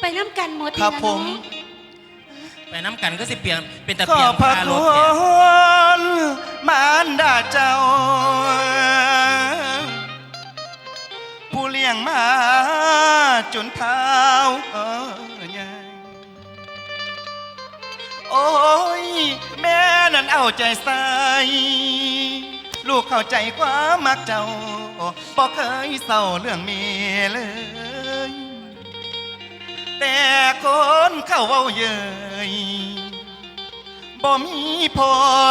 ไปน้ำกันหมดครับนี่นะผมเนาะไปน้ำกันก็สิเปลี่ยนเป็นตะขเปีอยงพระพาคุรถเนี่ยณมารดาเจ้า ผู้เลี้ยงมาจนเท้าเอ่อใหญ่โอ้ย แม่นั้นเอาใจใส่ ลูกเข้าใจความมักเจ้าบอกเคยเศร้าเรื่องเมียเลย แต่คนเข้าเว้าเยยบ่มีพอ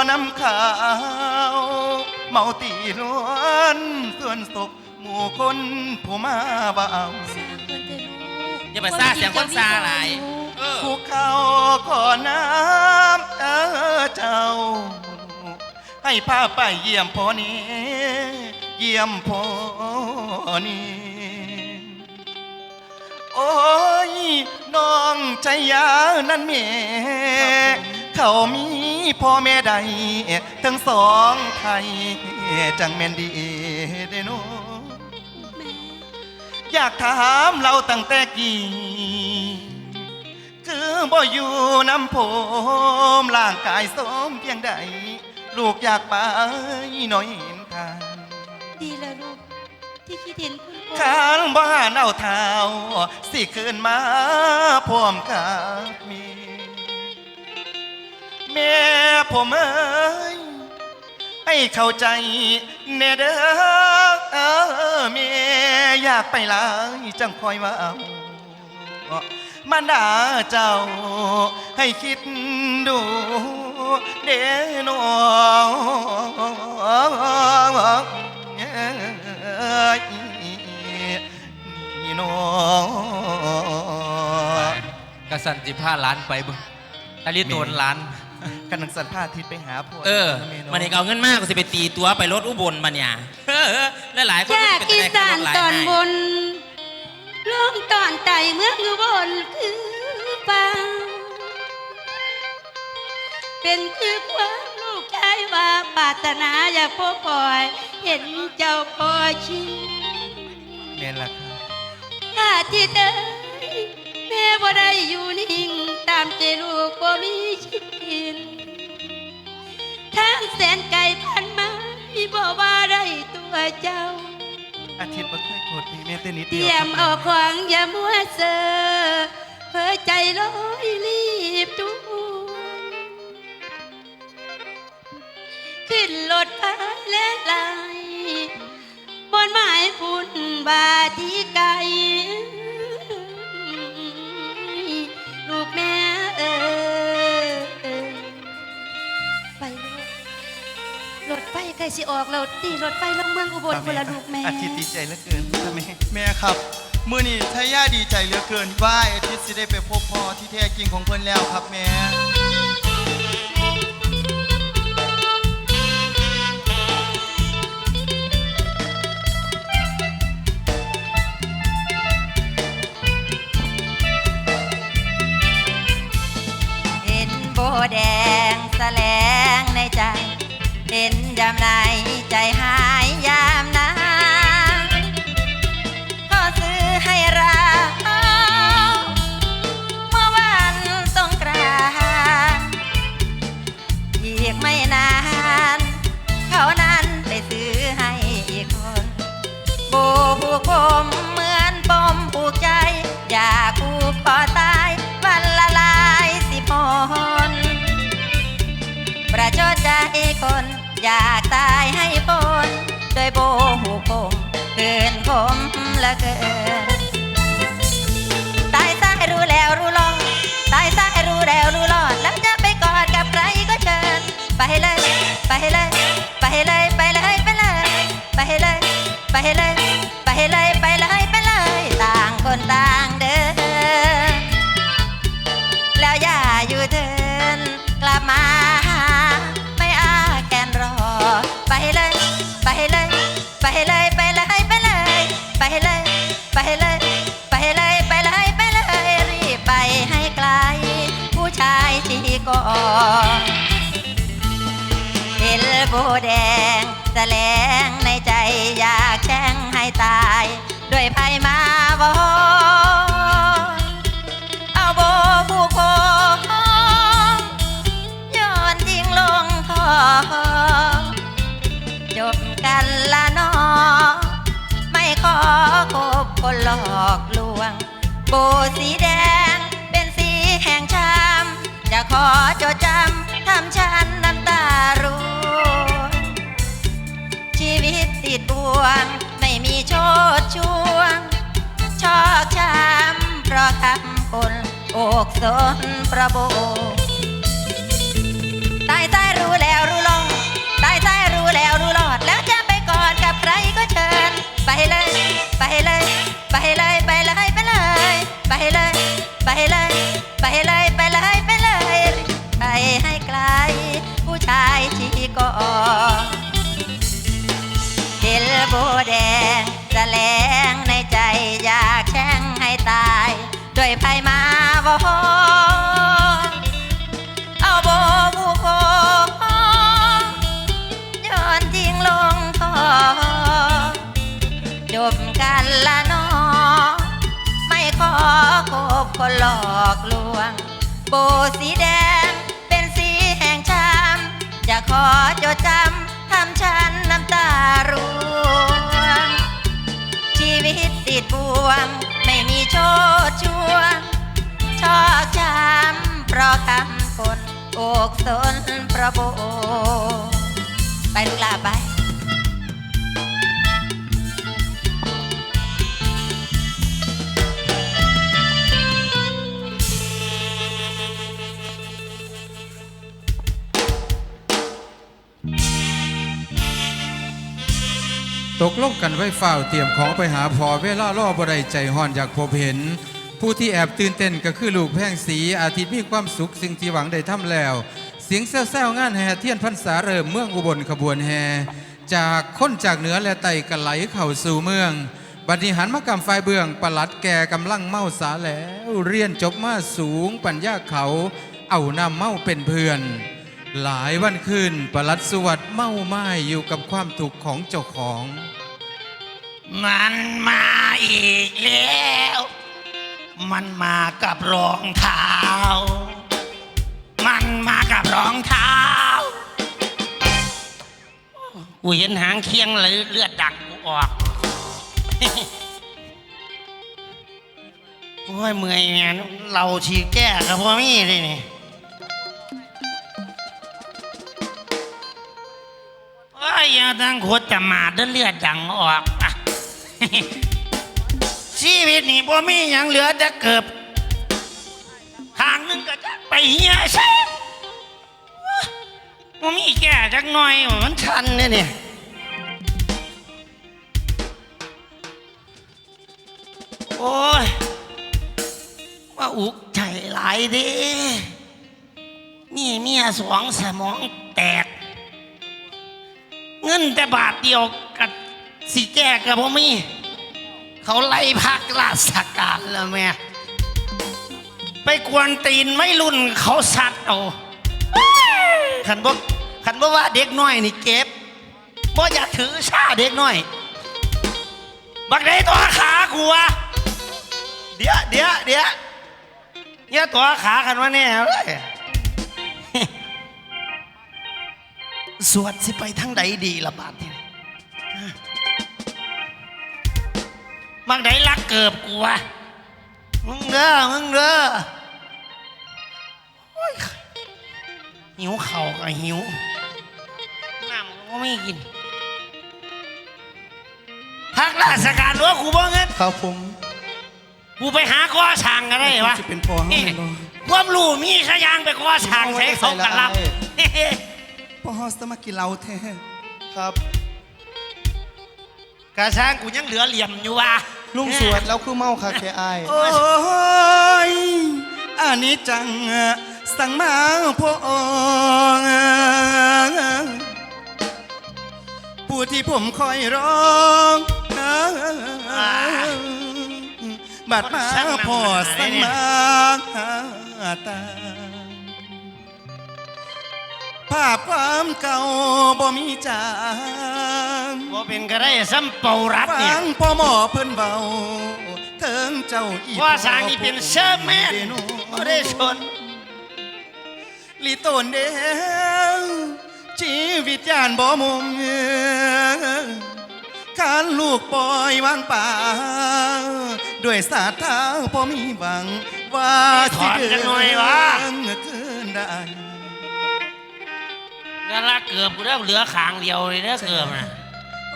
นำขาว เมาตีล้วนส่วนศกหมู่คนผู้มาเบาสร้างเพิ่นเถอะลูกอย่าไปซ่าเสียงคนซาหลายเออผู้เขาขอน้ำเออเจ้า ให้พาไปเยี่ยมพ่อนี้ เยี่ยมพ่อนี้ โอ้ยน้องใจยานั่นแม่เขามีพ่อแม่ใด ทั้งสองไทยจังแม่นดีเด้โนแม่อยากถามเราตั้งแต่กี่คือบ่อยู่น้ำผมร่างกายสมเพียงใด ลูกอยากไปหน่อยเห็นทาง ดีแล้วลูกที่คิดเห็นพ่อ ข้างบ้านเอาเท้าสิคืนมาพร้อมกับมีแม่ผมเอ้ยให้เข้าใจเนเด้อเออเมียอยากไปหลายจังคอยว่าเอามันด่าเจ้าให้คิดดูเด้อนนี่ สันจิผ้าล้านไปเบึงตาลีโตนล้าน กันนังสันพาทิตไปหาพวกเออ มันนี่ก็เอาเงินมากก็สิไปตีตัวไปรถอุบลมันเนี่ยเออหลายๆคนจากเป็นอีแต่สานหลายตอนให้บนลงตอนไต่เมืองอุบลคือป่าเป็นคือความลูกชายว่าปรารถนาอยากพบปอย เห็นเจ้าพ่อชิงแม่นละครับอาทิตย์เอ้ย แม่บ่ได้อยู่นิ่ง ตามใจลูกบ่มีชิกินทางแสนไกลพันมาบ่ว่าได้ตัวเจ้า อาทิตย์บ่เคยโกรธพี่แม่แต่นิดเตเดียวรียมเออกขวางอย่ามัวเซอเพื่อใจลอยรีบจูขึ้นรถพาและไหลบนไม้พุ่นบาที่ไกล ใกล้สิออกแล้วตีรถไฟลงเมืองอุบลคนละลูกแม่อาทิตย์ดีใจเหลือเกินพ่อแม่แม่ครับมื้อนี้ทายาดีใจเหลือเกินว่าอาทิตย์สิได้ไปพบพ่อที่แท้จริงของเพิ่นแล้วครับแม่เห็นโบแดงแสลงในใจ Gemini แลงในใจอยากแช่งให้ตาย ด้วยภัยมาบอเอาโบผู้คงย้อนทิ้งลงคอจบกันละนอ ไม่ขอคบคนหลอกลวง โบสีแดงเป็นสีแห่งชามจะขอจด โชดช่วง ชอกช้ำเพราะทำคนอกสนประโบตายใต้รู้แล้วรู้ลดตายใต้รู้แล้วรู้หลอด แล้วจะไปกอดกับใครก็เชิญ ไปเลย ไปเลย ไปเลยไปเลยไปเลย ไปเลย ไปเลย ไปเลยไปเลยไปเลย ไปให้ไกลผู้ชายที่ก่อ โบแดงแสลงในใจอยากแช่งให้ตาย ด้วยไพ่มาบอเอาโบผูกคอโยนทิ้งลงทอจบกันละนอไม่ขอคบคนหลอกลวง โบสีแดงเป็นสีแห่งช้ำจะขอจดจำ ฉันน้ำตาร่วง ชีวิตติดบ่วง ไม่มีโชดช่วง ชอกช้ำเพราะคำคนอกสนประโบไปลูกลาไป ตกลงกันไว้เฝ้าเตรียมของไปหาพอเวลาล่อบไดใจห่อนอยากพบเห็น ผู้ที่แอบตื่นเต้นก็คือลูกแพ่งสีอาทิตย์มีความสุขสิ่งที่หวังได้ทำแล้ว เสียงแซวๆงานแห่เทียนพรรษาเริ่มเมืองอุบลขบวนแห่จากคนจากเหนือและไต่กันไหลเข้าสู่เมืองบัดนี้หันมากำไฟเบื้องประหลัดแก่กำลังเมาสาแล้ว เรียนจบมาสูงปัญญาเขา เอานำเมาเป็นเพื่อน หลายวันคืนประหลัดสวัสดิ์เมาไม้อยู่กับความทุกของเจ้าของ มันมาอีกแล้ว มันมากับรองเท้า มันมากับรองเท้ากูเห็นหางเคียงเลยเลือดดังกูออกโอ้ยเมื่อยเนี่ยเราฉีแก้กับพ่อมี่เลยนี่ ตั้งโคตรจะมาดเด้อเลือดดังออกอะชีวิตนี่บ่มีหยังเหลือจะเกิบทางหนึงก็จะไปเฮียใช่บ่มีแก่จักหน่อยมันชันเนี่ยเนี่ยโอ้ยว่าอุกใจหลายเดินี่เมียสองสมองแตก งินแต่บาทเดียวกับสีแก้กับพ่อมีเขาไล่พักราชการแล้วแม่ไปกวนตีนไม่รุ่นเขาสัตว์เอาขันบอกขันบอกว่าเด็กน้อยนี่เก็บบ่อย่าถือชาเด็กน้อย บักได้ตัวขากูวะเดี๋ยวเดี๋ยวเดี๋ยวเนี่ยตัวขากันวะเนี่ยเอ้ย สวดสิไปทั้งใดดีละบาดเนี่ยบักไดรักเกิบกูวะมึงเด้อมึงเด้อโอ้ยหิวเข่าวก็หิวน้ำก็ไม่กินพักราชการว่ากูบ่เงินครับผมกูไปหาก่อช่างกันได้วะสิเป็นพอให้มันบ่ความรู้มีขยางไปก่อช่างใช้เขากันรับ พ่อสมากินเหล้าแท้ครับกระช่างกูยังเหลือเหลี่ยมอยู่ว่ะลุงสวดแล้วคือเมาคาแคอายโอ้ยอันนี้จังสั่งมาพองผู้ที่ผมคอยร้องบัดมาพอสั่งมาตา ภาพความเก่าบ่มีจางบ่เป็นก็ได้ซ้ำเป่ารัดเนี่ฟัยงพ่อหมอเพิ่นเบาเถิงเจ้าอีว่าสร้างนี่เป็นเชอร์แมนบ่ได้ชนลีโตนเด้อชีวิตยานบ่มุมคการลูกปล่อยวางป่า ด้วยสาเท้าพอมีหวังว่าสิเดินคืนได้ ก็ละเกือบกูได้เหลือขางเดียวเลยเด้อเกือบนะ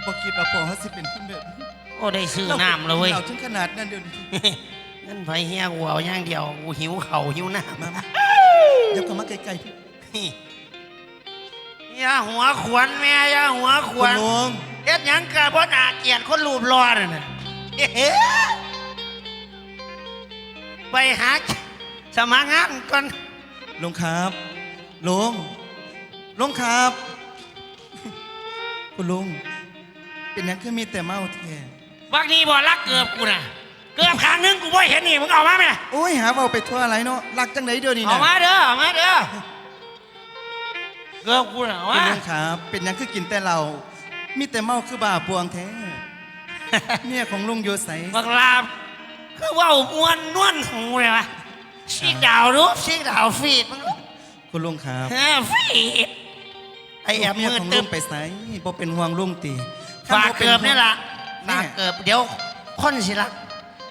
พอคิดว่าพ่อเขาสิเป็นคนแบบนี้โอ้ได้ซื้อน้ำแล้วเว้ย เราถึงขนาดนั้นเดี๋ยวนี้นั่นไฟเฮียกูเอาอย่างเดียวกูหิวเข่าวหิวน้ำมามาเดี๋ยวก็มาไกลๆพี่อย่าหัวขวนแม่อย่าหัวขคุวณนลุงเฮ็ดหยังกะบ่น่าเกลียดคนรูปรอน่ะนะเอ๊ะไปหาสมัครงานก่อนลุงครับลุง ลุงครับ คุณลุง เป็นหยังคือมีแต่เมาแท้บักนี้บ่รักเกือบกูน่ะเกือบครั้งนึงกูบ่เห็นนี่มึงเอามาไหมโอ้ยหาเอาไปทั่วอะไรเนาะรักจังไหนเดี๋ยวนี้เอานะมาเด้อเอามาเด้อเกือบกูน่ะเอาคุณมาลุงครับ เป็นหยังคือกินแต่เรา มีแต่เมาคือบ้าปวงแท้ เมียของลุงโยใสบักลาบคือเว่ามวนนวลหูเลยวะชิกดาวรูปชิกดาวฟีดมึงคุณลุงครับ เออฟีด ไอแอบเมียมือของตึลุบงไปไสบ่เป็นห่วงลุงตีฝากเกือบนี่ล่ะแม่ฝากเกือบเดี๋ยวคนสิรัก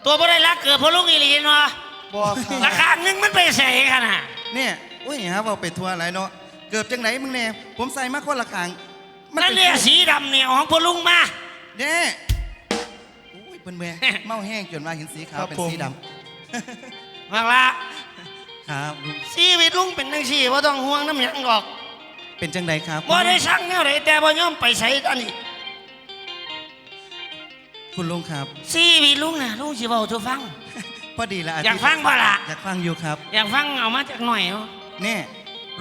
ตัวบ่ได้รักเกือบเพราะลุงอีหลีเนาะบ่ครารับคาหนึงมันไปใส่กันน่ะเนี่ยอุ้ยหาเอาไปทั่วอะไรเนาะเกือบจังไหนมึงเนี่ยผมใส่มาคนละข้างนั่นเรียกสีดำเนี่ยของพ่อลุงมาเนี่ยโอ้ยเปิ้นแม่เมาแห้งจนมาเห็นสีขาวเป็นสีดำมากละครับลุงชีวิตลุงเป็นจังซี่บ่ต้องห่วงน้ำหยังหรอก เป็นจังไดครับ บ่ได้สั่งแนวใดแต่บ่ยอมไปใส่อันนี้คุณลุงครับ ชีวิตลุงน่ะลุงสิเว้าสู่ฟัง พอดีละอยากฟังบ่ล่ะ อยากฟังอยู่ครับ อยากฟังเอามาจากหน่อยเนาะเนี่ย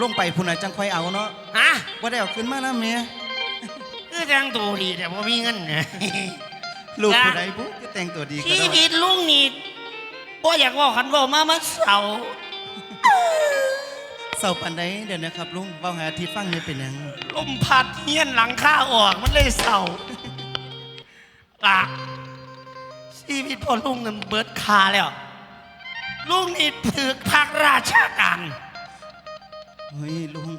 ลงไปพุ่นน่ะจังค่อยเอาเนาะฮะว่าได้เอาขึ้นมาแล้วเมียคือแต่งตัวดีแต่บ่มีเงินเนี่ยลูกจ้ะผู้ใดบุ๊ก็แต่งตัวดีก็ชีได้วิตลุงนี่บ่อยากเว่าคันเว่ามามันเศร้าเศร้าปันใดเดี๋ยวนะครับลุงเว้าหาที่ฟังนี่เป็นหยังลมพัดเฮียนหลังข้าออกมันเลยเศร้าล่ะชีวิตพ่อลุงนั้นเบิดคาแล้ว ลุงนี่ถือพักราชการเฮ้ยลุง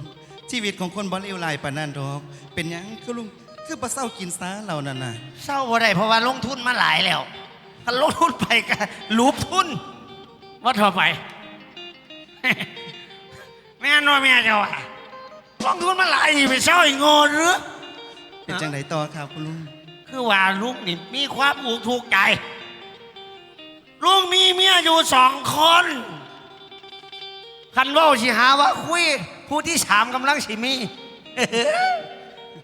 ชีวิตของคนบ่เลวร้ายปานนั้นดอก เป็นหยังคือลุงคือบ่เศร้ากินซาเหล่านั้นน่ะเศร้าบ่ได้เพราะว่าลงทุนมาหลายแล้วถ้าลงทุนไปก็รูปทุนว่าเท่าไป แม่นว่าแม่เจ้าว่าลงทุนมาหลายนี่ไปเศร้าอีกโง่หรือ เป็นจังไดต่อครับคุณลุงคือว่าลุงนี่มีความอุกถูกใจลุงมีเมียอยู่สองคนคันเว่าสิหาว่าคุยผู้ที่สามกำลังสิมี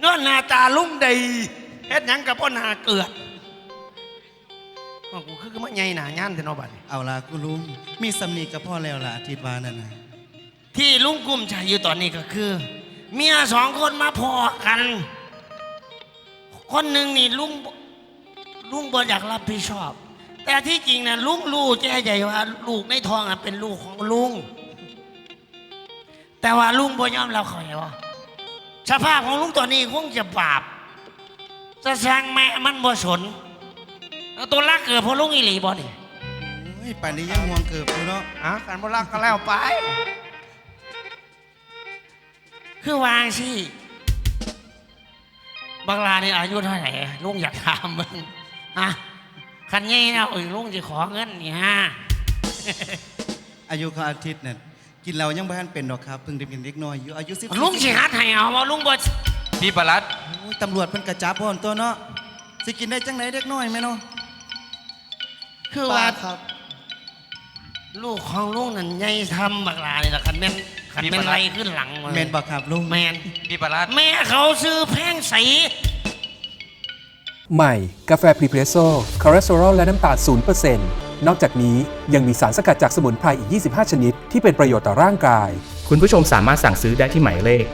นวลหน้าตาลุงดีเฮ็ดหยังกับพ่อนาเกิดว่ากูคือมันใหญ่หนาย่านแต่นอบัดนี้ เอาล่ะคุณลุงมีสำนีกับพ่อแล้วล่ะอาทิตย์วานั่นน่ะ ที่ลุงกุ้มใจอยู่ตอนนี้ก็คือ เมียสองคนมาพอกัน คนหนึ่งนี่ลุงบ่ลุงบ่อยากรับผิดชอบ แต่ที่จริงนะลุงรู้แจ้ใหญ่ว่า ลูกในท้องน่ะเป็นลูกของลุง แต่ว่าลุงบ่ยอมรับเขาไงว่าสภาพของลุงตอนนี้คงจะบาปจะสร้างแม่มันบ่สนเอาตัวรักเกิดเพราะลุงอีหลีบ่นี่โอ้ยป่านนี้ยังห่วงเกือบอยู่เนาะอะการบ่รักก็แล้วไป คือวางสิบังลานี่อายุเท่าไหร่ลุงอยากถามมึงอะคันงี้นะเอ้ยลุงจะขอเงินนี่ฮะอายุเขาอาทิตย์นั่นกินเรายังบ่ทันเป็นดอกครับเพิ่งได้เป็นเด็กน้อยอยู่อายุ10ลุงสิหัดให้เอาว่าลุงบ่พี่ประหลัดโอ้ยตำรวจเพิ่นกระจับพ่อนตัวเนาะสิกินได้จังไหนเด็กน้อยแม่เนาะคือว่าลูกของลุงนั่นใหญ่ทำบักลานี่ล่ะคันแม่น คันแม่นไรขึ้นหลังมาแม่นบ่ครับลุงแม่นพี่ประหลัดแม่เขาซื้อแพงใสใหม่ กาแฟพรีเพรสโซ่คอเลสเตอรอลและน้ำตาล0%นนอกจากนี้ยังมีสารสกัดจากสมุนไพรอีก 25 ชนิด ที่เป็นประโยชน์ต่อร่างกาย คุณผู้ชมสามารถสั่งซื้อได้ที่หมายเลข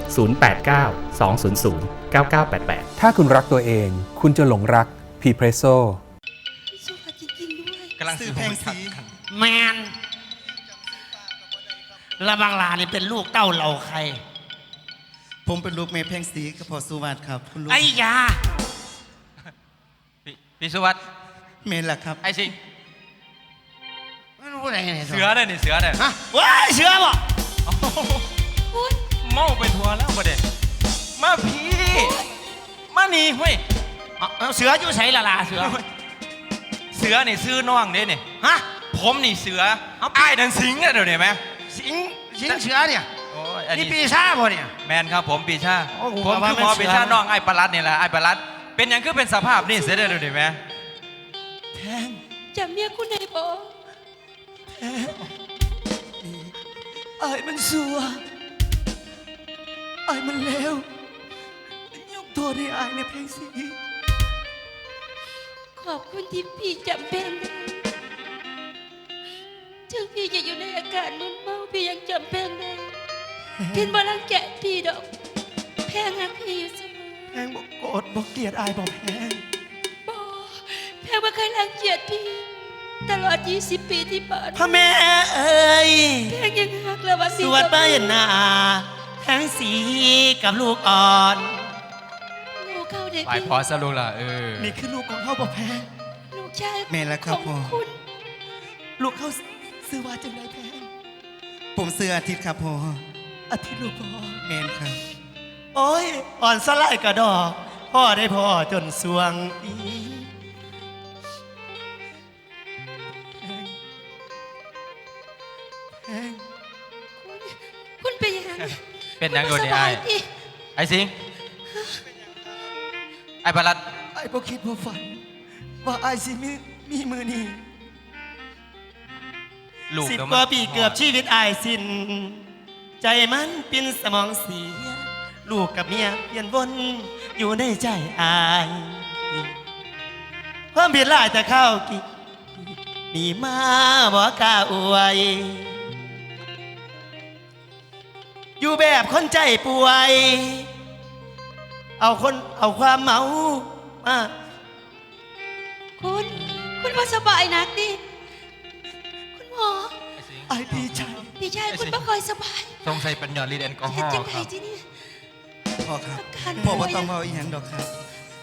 089 200 9988 ถ้าคุณรักตัวเอง คุณจะหลงรักพรีเพรสโซ่สุภาพจริงๆด้วยกำลังซื้ซื้ออแพแพงงสีแมน และบางลานี่เป็นลูกเต้าเหล่าใคร ผมเป็นลูกแม่แพงสีกับพ่อสุวัสดิ์ครับ คุณลุงไอ้ยาพี่พี่สุวัสดิ์แม่นล่ะครับ ไอ้สิงไม่รู้อะไรเนี่ยเสือเนี่ยนี่เสือเนี่ยฮะว้ายเสือบ่เมาไปทัวร์แล้วประเด็นมาพี่ มานี่เฮ้ยเอาเอาเสืออยู่ใส่ละล่ะเสือ เสือนี่ซื้อน้องเด้เนี่ยฮะผมนี่เสือเอาไอ้ายดันสิงห์อะเดี๋ยวนี้ไหม สิงสิงเสือเนี่ยโอ้ยอันนี่นี้ปีซ่าบ่เนี่ย แมนครับผมปีชาโอ้โหผมว่าคือหมอเป็นเสือปีชาน้องไอ้ปลัดนี่แหละไอ้ปลัดเป็นหยังคือเป็นสภาพนี่เสียเดี๋ยวนี้ไหมแพงจำเมียคุณไหนบ่ไอ้มันสัวไอ้มันเลวยกโทษให้ไอ้ในเพลงสี ขอบคุณที่พี่จำเป็นได้ ถึงพี่จะอยู่ในอาการมึนเมาพี่ยังจำเป็นได้พี่บ่รังแกพี่ดอกแพงรักพี่อยู่เสมอแพงบอกโกรธบอกเกลียดไอ้บอกแพงบ่แพงบ่เคยรังเกียจพี่ ตลอด 20 ปีที่ผ่านพระแม่เอ้ยแพงยังหักแล้วว่าสพี่วดกับใบหน้าแทงสีกับลูกอ่อน ลูกเข้าเด็กไปพี่พอสรุปละเออ นี่คือลูกของเขาบอกแพง ลูกชายแม่นแล้วครับของพ่อ คุณ ลูกเขา ซื้อว่าจังไดแพงผมเสื้ออาทิตย์ครับพ่ออาทิตย์ลูกพ่อแมนครับ โอ้ย อ่อนสลายกระดอก พ่อได้พ่อจนสวงดีแพงคุณคุณเป็นยังไงเป็นหยังคุโดณนบ่นี่สไอ้บายดิไอ้สิงห์ไอ้ปลัดไอ้บ่คิดบ่ฝัน ว่าไอ้สิมีมีมือนี้ ลูกสิบเดี๋ยกว่ามันปีเกือบชีวิตอายสิ้น ใจมันเป็นสมองเสีย ลูกกับเมียเปลี่ยนวนอยู่ในใจอายความผิดหลายแต่เข้ากี่มีมาบ่กล้าอวย อยู่แบบคนใจป่วย เอาคนเอาความเมามาคุณ คุณบ่สบายนักดิคุณหมอ ไอ้ายดีใจพี่ชายคุณบ่ค่อยสบายสงสัยเป็นยอดลีดแอลกอฮเฮ็ดอล์จังคไดรับจีนี่ พ่อครับอาการพ่อป่บ่วย ต้องเมาอีหยังดอกครับ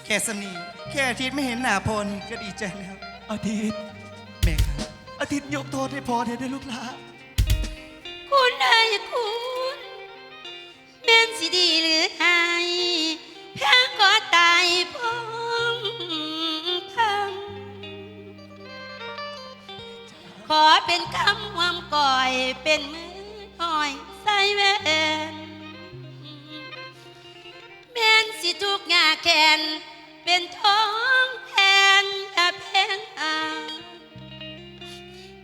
แค่สำนีแค่อาทิตย์ไม่เห็นหน้าพอนี่ก็ดีใจแล้วอาทิตย์ แม่ครับอาทิตย์ยกโทษให้พอเถอะได้ลูกหลานคุณนายคุณแม่นสิดีหรือไห้แอเป็นคำความก่อยเป็นมือหอยใส่แวนแม่นสิทุกหยาแขนเป็นท้องแทนแต่แพงอ่าง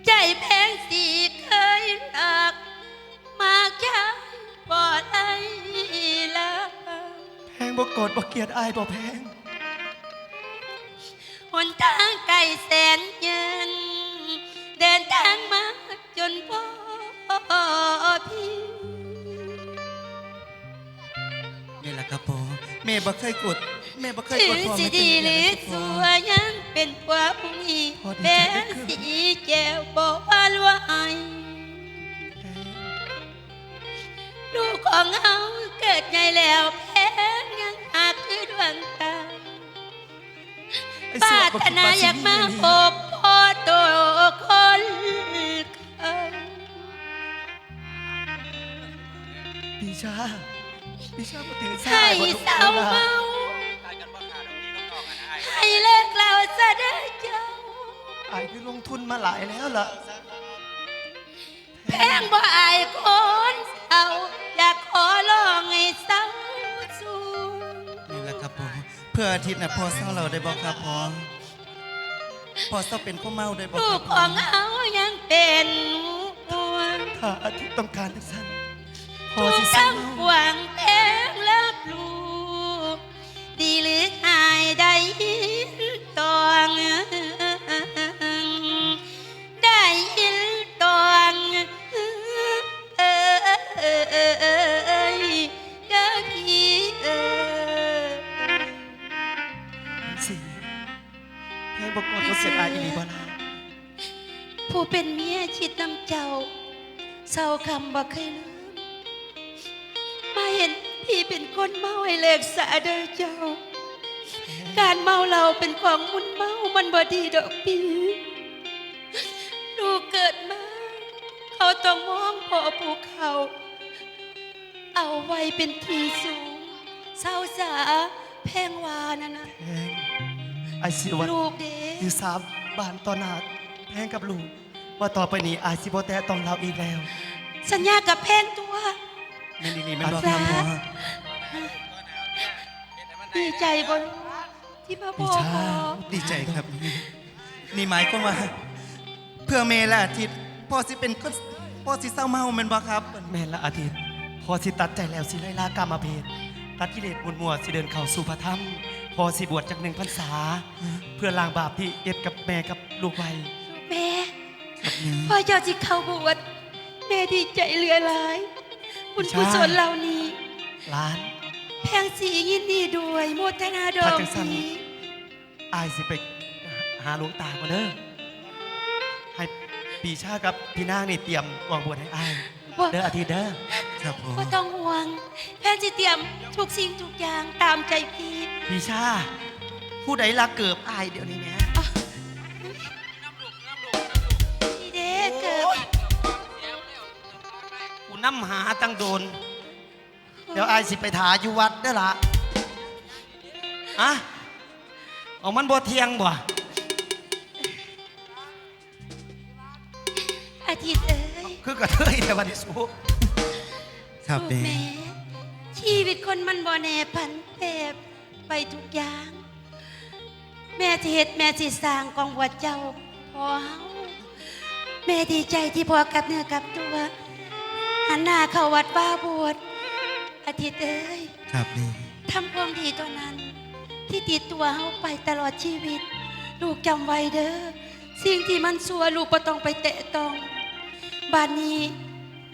ใจแพงสีเคยรัก มาแค่บ่ได้ละแพงบ่โกรธบ่เกลียดอายบ่แพงหนทางไกลแสนยืนเดินทางมาจนพอพี่นี่แหละครับพ่อแม่บ่เคยกดแม่บ่เคยถืกดอพ่อสิไม่เป็นดีหเลรือยนะคสัรับวยังเป็นผัวผู้นี้พอดีเป็นใจได้คือสีแก้วบอกว่าลวายลูกของเฮาเกิดใหญ่แล้วแพงยังหากคือดวงตาไอ้ปสราวดบ่ถคิดนาว่อยากมาสิพบพ่อ ตัวคนเขาปีชาปีชาบ่ตื่นสาให้ยบ่ลุกเศร้าบ่ลเมาให้เลิกเราซะได้เจ้า อายคือลงทุนมาหลายแล้วล่ะแพงบ่อายคนเอาอยากขอลองให้เศร้าสูงนี่แหละครับพ่อเพื่ออาทิตย์นะพ่อเศร้าเราได้บ่ครับพ่อ พ่อเศร้าเป็นข้าวเมาได้บ่ลูครักบขพ่อองเอายังเป็นห่วงถ้าอาทิตย์ต้องการจังซั่นพอทุสิกซื้ทั้องหวังแพ เป็นเมียชิดน้ำเจ้าเศร้าคำบ่เคยลืมมาเห็นพี่เป็นคนเมาให้เลิกสาเด้อเจ้า การเมาเราเป็นของมุนเมามันบ่ดีดอกพี่ลูกเกิดมา เขาต้องมองพ่อภูเขา เอาไว้เป็นที่สูงเศร้าสาแพงวานะนะแพงไอสิวันลูกเด้ถือสาบานต่อหน้าแพงกับลูก ว่าต่อไปนี้ไอายสิบ่แตะต้องเราอีกแล้วสัญญากับแพนตัว แม่นดีนี่แม่นบ่ครับพ่อดีใจบ่ลูกที่มาบอกพ่อดีใจครับ นี่หมายความว่า เพื่อเมละอาทิตย์พ่อสิเป็นคนพ่อสิเศร้าเมาแม่นบ่ครับ แม่นละอาทิตย์พอสิตัดใจแล้วสิไล่ลากรรมเพศตัดกิเลสมุนมัวสิเดินเข้าสู่พระธรรม พอสิบวชจากหนึ่งพรรษา เพื่อล้างบาปที่เอ็ดกับแม่กับลูกไว้ แม่ พ่อเจ้าจิเข้าบวชแม่ดีใจเหลือหลาย บุญกุศลเหล่านี้ล้านแพงสียินดีด้วยโมทนาดอถ้างจังสันดีอายสิไปหาหลวงตาก่อนเด้อให้ปีชากับพี่นางนี่เตรียมกองบวชให้อายบ่เด้ออาทิตย์เด้อครับผมบ่ต้องห่วง แพนสิเตรียมทุกสิ่งทุกอย่างตามใจพี่ปีชาผู้ใดรักเกิบอายเดี๋ยวนี้แหม่ น้ำหาตั้งโดน เดี๋ยวอายสิไปถาอยู่วัดเด้อละอะเอามันบ่เทียงบ่อาทิตย์เอ้ยคือกระเทยแต่วันนี้สู้ครับลูกแม่แม่ ชีวิตคนมันบ่แน่พันแปรไปทุกอย่าง แม่สิเฮ็ดแม่สิสร้างกองบวชเจ้าพอเฮาแม่ดีใจที่พอกับเนื้อกับตัว หันหน้าเข้าวัดว่าบวชอาทิตย์เอ้ยครับแม่ทำความดีตัวนั้น ที่ติดตัวเฮาไปตลอดชีวิต ลูกจำไว้เด้อสิ่งที่มันสัวลูกบ่ต้องไปแตะต้องบานนี้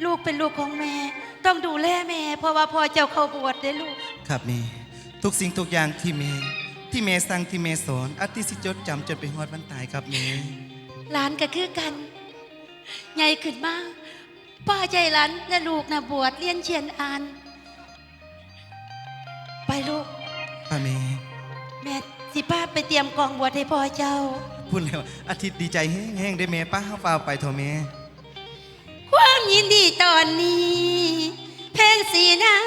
ลูกเป็นลูกของแม่ ต้องดูแลแม่ เพราะว่าพ่อเจ้าเข้าบวชได้อลูก ครับแม่ทุกสิ่งทุกอย่างที่แม่ที่แม่สั่งที่แม่สอนอาทิตย์สิจดจำจนไปฮอดวันตายครับแม่หลานก็คือกัน ใหญ่ขึ้นมา ป้าใจหลานและลูกนะบวชเรียนเชียนอ่าน ไปลูกป้าแม่แม่สิป้าไปเตรียมกองบวชให้พ่อเจ้า พูดแล้วอาทิตย์ดีใจแห้งๆได้แม่ป้าเฮาฟ้าวไปเถอะแม่ความยินดีตอนนี้ เพลงสีนา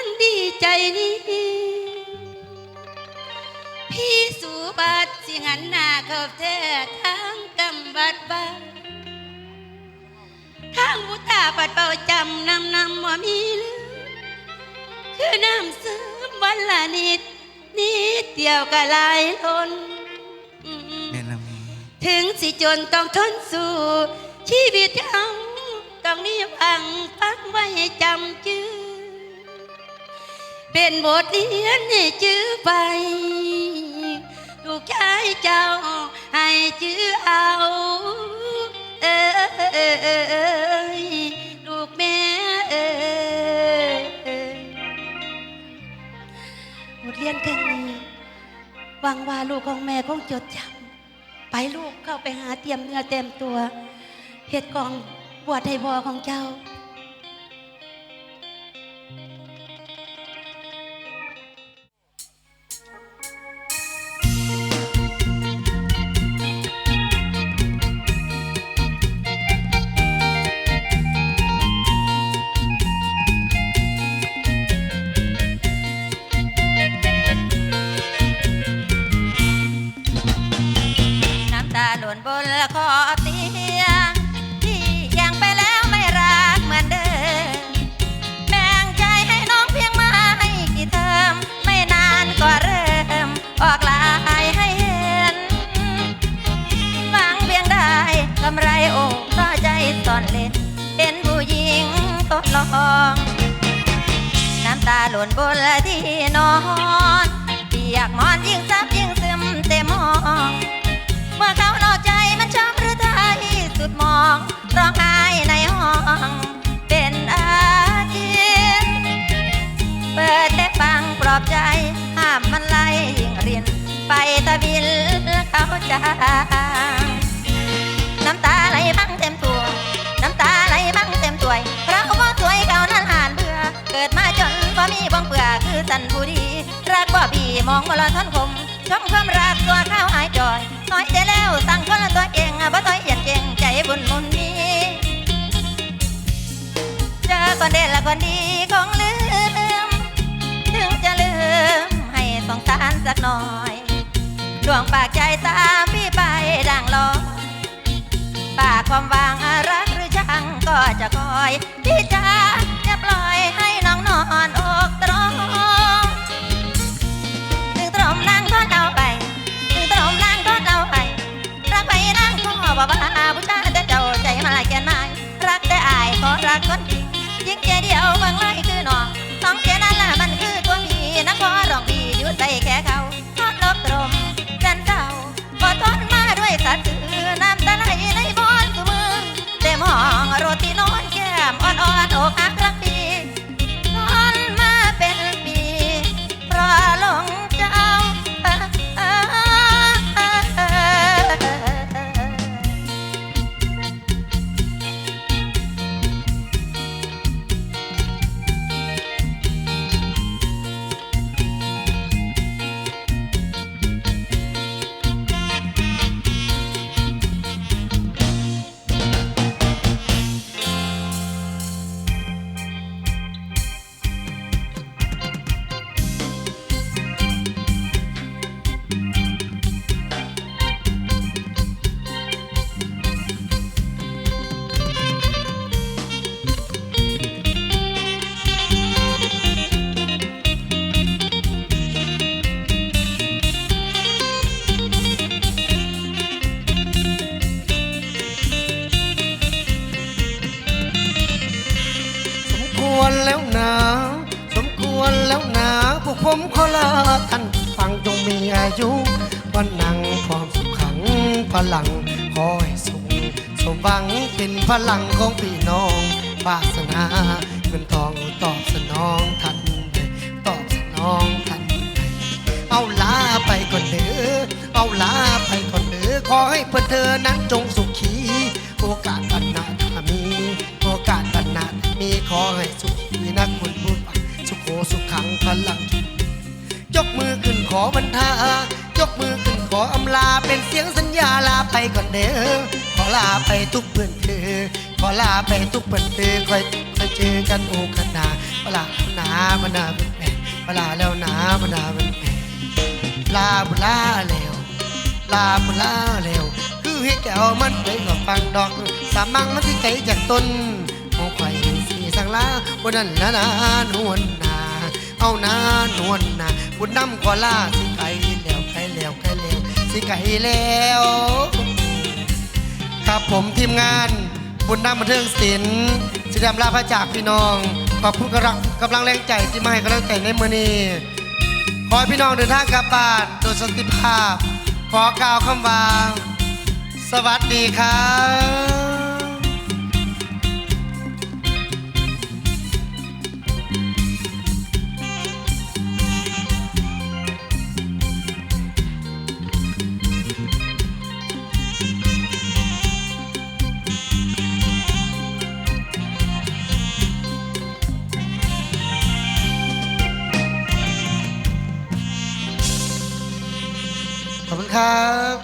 งดีใจนี้ พี่สุบัติสิหันหน้าเข้าแท้ทางกำบัดบ้าน ทางบุตาปัดเป่าจำนำนำว่ามีลืมคือน้ำซึมวันละนิด นิดเดียวก็หลายล้นอืมแม่ละแม่ถึงสิจนต้องทนสู้ ชีวิตเขาต้องมีฟังฟังไว้ให้จำจื้อเป็นบทเรียนให้จื้อไป ลูกชายเจ้าให้จื้อเอา เอยลูกแม่เอยบทเรียนครั้งนี้หวังว่าลูกของแม่คงจดจำไปลูกเข้าไปหาเตรียมเนื้อเต็มตัวเฮ็ดกองบวชให้พ่อของเจ้า สันผู้ดี รักบ่บีมองบ่ละทนคมชมความรักตัวข้าวหายจอยน้อยใจแล้วสั่งคนละตัวเก่งบ่ต้อยเอียนเก่งใจบุญมุนนี้เจอคนเด่นและคนดีคงลืม ถึงจะลืมให้สงสารสักหน่อยดวงปากใจตามพี่ไปดังลอยปากความวางรักหรือชังก็จะคอยพี่จ๋าอย่าปล่อยให้น้องนอนอกตร เอาไปถึงตรมร่างทอดเอาไป รักไปนั่งขอบ่บ้าผู้ชายแต่เจ้าใจมาแก่นาย รักแต่อายขอรักคนจริงยิ่งใจเดียวบางไรคือน้อง พลังคอยส่งสมหวังเป็นพลังของพี่น้องปารถนาเงินทองตอบสนองทันใดตอบสนองทันใดเอาลาไปก่อนเด้อเอาลาไปก่อนเด้อขอให้เพื่อเธอนั้นจงสุขี โอกาสบันนาถ้ามี โอกาสบันนาถ้ามีขอให้สุขีนักคุณผู้ฟังสุขโขสุขขังพลัง ยกมือขึ้นขอบรรทา อขึ้นขออำลาเป็นเสียงสัญญาลาไปก่อนเด้อขอลาไปทุกเพื่อนเธอขอลาไปทุกเพื่อนเธอคอยคอยเจอกันโอกาสหนาเวลาหนาบรรดาเป็นแผ่เวลาแล้วหนาบรรดาเป็นแผ่ลาบุลาแล้วลาบุลาแล้วคือให้แก้วมันไปกับฟังดอก สามังมันที่ไกลจากต้นมองไข่สีสังลาบนนั้นนานานวลนาเอานานวลนาบุญน้ำขอลาสิ สิไก่แล้ว ครับผมทีมงานบุญนำบันเทิงศิลป์สิดำลาพระจากพี่น้อง ขอบคุณกำลังกำลังแรงใจที่มาให้กำลังใจในมือนี้ขอให้พี่น้องเดินทางกลับบ้านโดยสันติภาพ ขอกล่าวคำว่า สวัสดีครับ ครับ